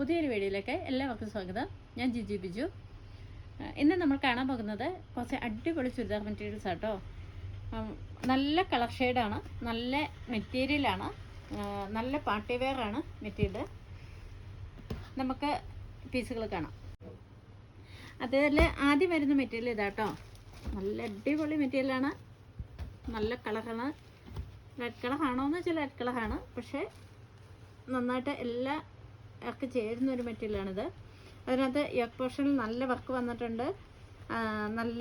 പുതിയൊരു വീഡിയോയിലേക്ക് എല്ലാവർക്കും സ്വാഗതം. ഞാൻ ജിജി ബിജു. ഇന്ന് നമ്മൾ കാണാൻ പോകുന്നത് കുറച്ച് അടിപൊളി ചുരിദാർ മെറ്റീരിയൽസ് ആട്ടോ നല്ല കളർ ഷെയ്ഡാണ് നല്ല മെറ്റീരിയലാണ് നല്ല പാർട്ടി വെയർ ആണ് മെറ്റീരിയൽ നമുക്ക് പീസുകൾ കാണാം. അതിൽ ആദ്യം വരുന്ന മെറ്റീരിയൽ ഇതാട്ടോ നല്ല അടിപൊളി മെറ്റീരിയലാണ് നല്ല കളറാണ് റെഡ് കളർ ആണോ എന്ന് വെച്ചാൽ റെഡ് കളറാണ് പക്ഷേ നന്നായിട്ട് എല്ലാ ഒക്കെ ചേരുന്ന ഒരു മെറ്റീരിയലാണിത്. അതിനകത്ത് യോക്ക് പോർഷനിൽ നല്ല വർക്ക് വന്നിട്ടുണ്ട്. നല്ല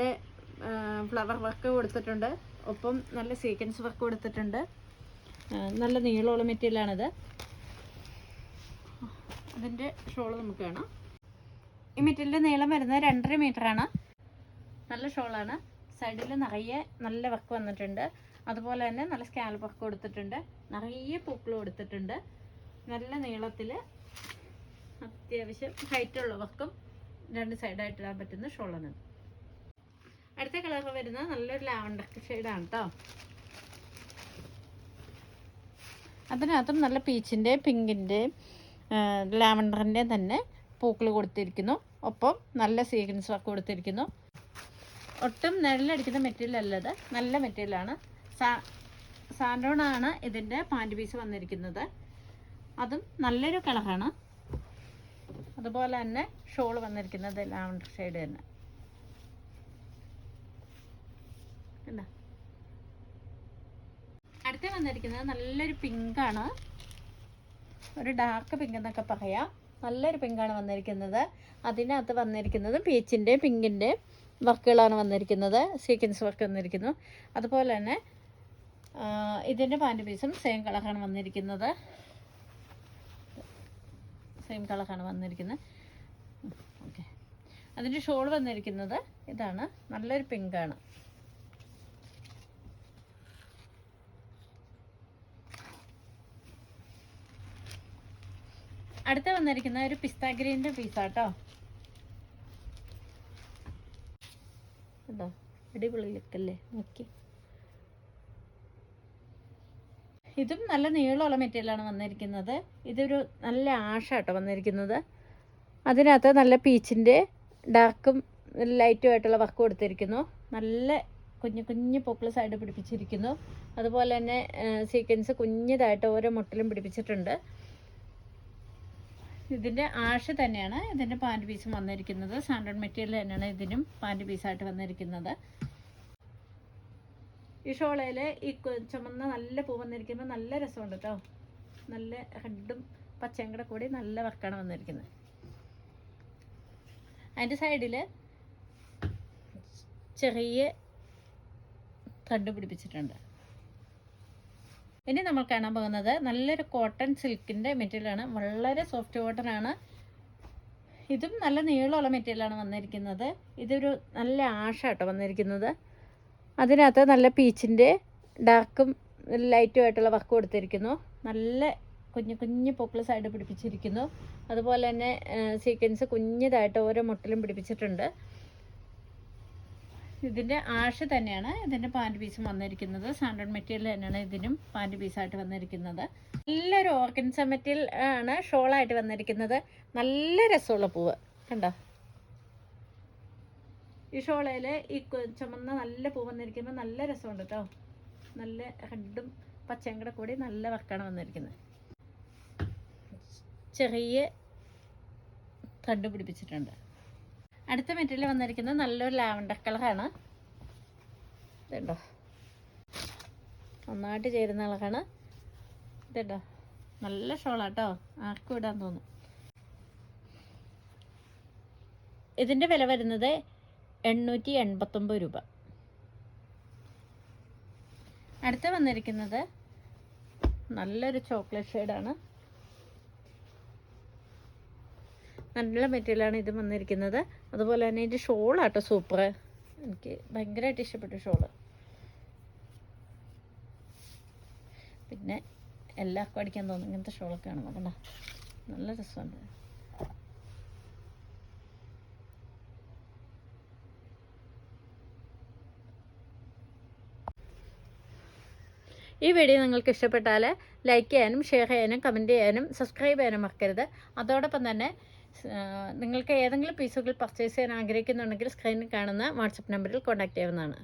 ഫ്ലവർ വർക്ക് കൊടുത്തിട്ടുണ്ട്. ഒപ്പം നല്ല സീക്വൻസ് വർക്ക് കൊടുത്തിട്ടുണ്ട്. നല്ല നീളമുള്ള മെറ്റീരിയലാണിത്. അതിന്റെ ഷോൾ നമുക്ക് കാണാം. ഈ മെറ്റീരിയലിന്റെ നീളം വരുന്നത് രണ്ടര ആണ്. നല്ല ഷോളാണ് സൈഡിൽ നിറയെ നല്ല വർക്ക് വന്നിട്ടുണ്ട്. അതുപോലെ തന്നെ നല്ല സ്കാൽപ്പ് വർക്ക് കൊടുത്തിട്ടുണ്ട്. നിറയെ പൂക്കൾ കൊടുത്തിട്ടുണ്ട്. നല്ല നീളത്തിൽ അത്യാവശ്യം ഹൈറ്റുള്ള വർക്കും രണ്ട് സൈഡായിട്ട് ഇടാൻ പറ്റുന്ന ഷോളാണ് അടുത്ത കളർ വരുന്നത് നല്ലൊരു ലാവണ്ടർ ഷെയ്ഡാണ് കേട്ടോ അതിനകത്തും നല്ല പീച്ചിന്റെ പിങ്കിന്റെ ലാവണ്ടറിന്റെ തന്നെ പൂക്കൾ കൊടുത്തിരിക്കുന്നു. ഒപ്പം നല്ല സീക്വൻസ് വർക്ക് കൊടുത്തിരിക്കുന്നു. ഒട്ടും നിഴലടിക്കുന്ന മെറ്റീരിയൽ അല്ലത് നല്ല മെറ്റീരിയലാണ് സാ സാൻഡോണാണ് ഇതിന്റെ പാന്റ് പീസ് വന്നിരിക്കുന്നത്. അതും നല്ലൊരു കളറാണ് അതുപോലെ തന്നെ ഷോൾ വന്നിരിക്കുന്നത് ലാവണ്ടർ ഷെയ്ഡ് തന്നെ. കണ്ടോ? അടുത്ത വന്നിരിക്കുന്നത് നല്ലൊരു പിങ്കാണ് ഒരു ഡാർക്ക് പിങ്ക് എന്നൊക്കെ പറയാം. നല്ലൊരു പിങ്കാണ് വന്നിരിക്കുന്നത്. അതിനകത്ത് വന്നിരിക്കുന്നത് പീച്ചിന്റെ പിങ്കിന്റെ വർക്കുകളാണ് വന്നിരിക്കുന്നത്. സീക്വൻസ് വർക്ക് വന്നിരിക്കുന്നു. അതുപോലെ തന്നെ ഇതിന്റെ പാന്റ് പീസും സെയിം കളറാണ് വന്നിരിക്കുന്നത്. സെയിം കളറാണ് വന്നിരിക്കുന്നത്. ഓക്കെ അതിന്റെ ഷോൾ വന്നിരിക്കുന്നത് ഇതാണ്. നല്ലൊരു പിങ്കാണ് അടുത്ത വന്നിരിക്കുന്ന ഒരു പിസ്ത ഗ്രീന്റെ പീസാട്ടോ ഉണ്ടോ അടിപൊളി ലുക്കല്ലേ നോക്കി ഇതും നല്ല നീളമുള്ള മെറ്റീരിയലാണ് വന്നിരിക്കുന്നത്. ഇതൊരു നല്ല ആഷാട്ടോ വന്നിരിക്കുന്നത്. അതിനകത്ത് നല്ല പീച്ചിന്റെ ഡാർക്കും ലൈറ്റുമായിട്ടുള്ള വർക്ക് കൊടുത്തിരിക്കുന്നു. നല്ല കുഞ്ഞു കുഞ്ഞു പൂക്കൾ സൈഡ് പിടിപ്പിച്ചിരിക്കുന്നു. അതുപോലെ തന്നെ സീക്വൻസ് കുഞ്ഞതായിട്ട് ഓരോ മുട്ടിലും പിടിപ്പിച്ചിട്ടുണ്ട്. ഇതിന്റെ ആഷ് തന്നെയാണ് ഇതിന്റെ പാന്റ് പീസും വന്നിരിക്കുന്നത്. സാൻഡൺ മെറ്റീരിയൽ തന്നെയാണ് ഇതിനും പാന്റ് പീസായിട്ട് വന്നിരിക്കുന്നത്. ഈ ഷോളയിൽ ഈ ചുമന്ന നല്ല പൂ വന്നിരിക്കുമ്പോൾ നല്ല രസമുണ്ട് കേട്ടോ നല്ല ഹെഡും പച്ചയും കൂടെ കൂടി നല്ല വർക്കാണ് വന്നിരിക്കുന്നത്. അതിന്റെ സൈഡിൽ ചെറിയ തണ്ട് പിടിപ്പിച്ചിട്ടുണ്ട്. ഇനി നമ്മൾ കാണാൻ പോകുന്നത് നല്ലൊരു കോട്ടൺ സിൽക്കിന്റെ മെറ്റീരിയലാണ് വളരെ സോഫ്റ്റ് കോട്ടൺ ആണ്. ഇതും നല്ല നീളമുള്ള മെറ്റീരിയലാണ് വന്നിരിക്കുന്നത്. ഇതൊരു നല്ല ആഷാട്ടോ വന്നിരിക്കുന്നത്. അതിനകത്ത് നല്ല പീച്ചിന്റെ ഡാർക്കും ലൈറ്റും ആയിട്ടുള്ള വർക്ക് കൊടുത്തിരിക്കുന്നു. നല്ല കുഞ്ഞു കുഞ്ഞു പൂക്കൾ സൈഡ് പിടിപ്പിച്ചിരിക്കുന്നു. അതുപോലെ തന്നെ സീക്വൻസ് കുഞ്ഞതായിട്ട് ഓരോ മുട്ടിലും പിടിപ്പിച്ചിട്ടുണ്ട്. ഇതിന്റെ ആഷ് തന്നെയാണ് ഇതിന്റെ പാന്റ് പീസും വന്നിരിക്കുന്നത്. സ്റ്റാൻഡേർഡ് മെറ്റീരിയൽ തന്നെയാണ് ഇതിനും പാന്റ് പീസായിട്ട് വന്നിരിക്കുന്നത്. നല്ലൊരു ഓർഗൻസ മെറ്റീരിയൽ ആണ് ഷോളായിട്ട് വന്നിരിക്കുന്നത്. നല്ല രസമുള്ള പൂവ്. കണ്ടോ? ഈ ഷോളയിൽ ഈ ചുമന്ന നല്ല പൂ വന്നിരിക്കുമ്പോൾ നല്ല രസമുണ്ട് കേട്ടോ നല്ല റെഡും പച്ചയും കൂടെ കൂടി നല്ല വർക്കാണ് വന്നിരിക്കുന്നത്. ചെറിയ ത്രെഡ് പിടിപ്പിച്ചിട്ടുണ്ട്. അടുത്ത മെറ്റീരിയൽ വന്നിരിക്കുന്നത് നല്ലൊരു ലാവണ്ടർ കളറാണ്. ഇതുണ്ടോ? നന്നായിട്ട് ചേരുന്ന കളറാണ്. ഇതുണ്ടോ? നല്ല ഷോളാട്ടോ. ആർക്കും ഇടാൻ തോന്നും. ഇതിന്റെ വില വരുന്നത് എണ്ണൂറ്റി എൺപത്തൊമ്പത് രൂപ. അടുത്ത വന്നിരിക്കുന്നത് നല്ലൊരു ചോക്ലേറ്റ് ഷെയ്ഡാണ് നല്ല മെറ്റീരിയലാണ് ഇത് വന്നിരിക്കുന്നത്. അതുപോലെ തന്നെ ഇതിന്റെ ഷോളാട്ടോ സൂപ്പർ എനിക്ക് ഭയങ്കരമായിട്ട് ഇഷ്ടപ്പെട്ടു ഷോൾ. പിന്നെ എല്ലാവർക്കും അടിക്കാൻ തോന്നും ഇങ്ങനത്തെ ഷോളൊക്കെ കാണുമ്പോൾ കണ്ടോ? നല്ല രസമുണ്ട്. ഈ വീഡിയോ നിങ്ങൾക്ക് ഇഷ്ടപ്പെട്ടാൽ ലൈക്ക് ചെയ്യാനും ഷെയർ ചെയ്യാനും കമന്റ് ചെയ്യാനും സബ്സ്ക്രൈബ് ചെയ്യാനും മറക്കരുത്. അതോടൊപ്പം തന്നെ നിങ്ങൾക്ക് ഏതെങ്കിലും പീസുകൾ പർച്ചേസ് ചെയ്യാൻ ആഗ്രഹിക്കുന്നുണ്ടെങ്കിൽ സ്ക്രീനിൽ കാണുന്ന വാട്സപ്പ് നമ്പറിൽ കോൺടാക്റ്റ് ചെയ്യാവുന്നതാണ്.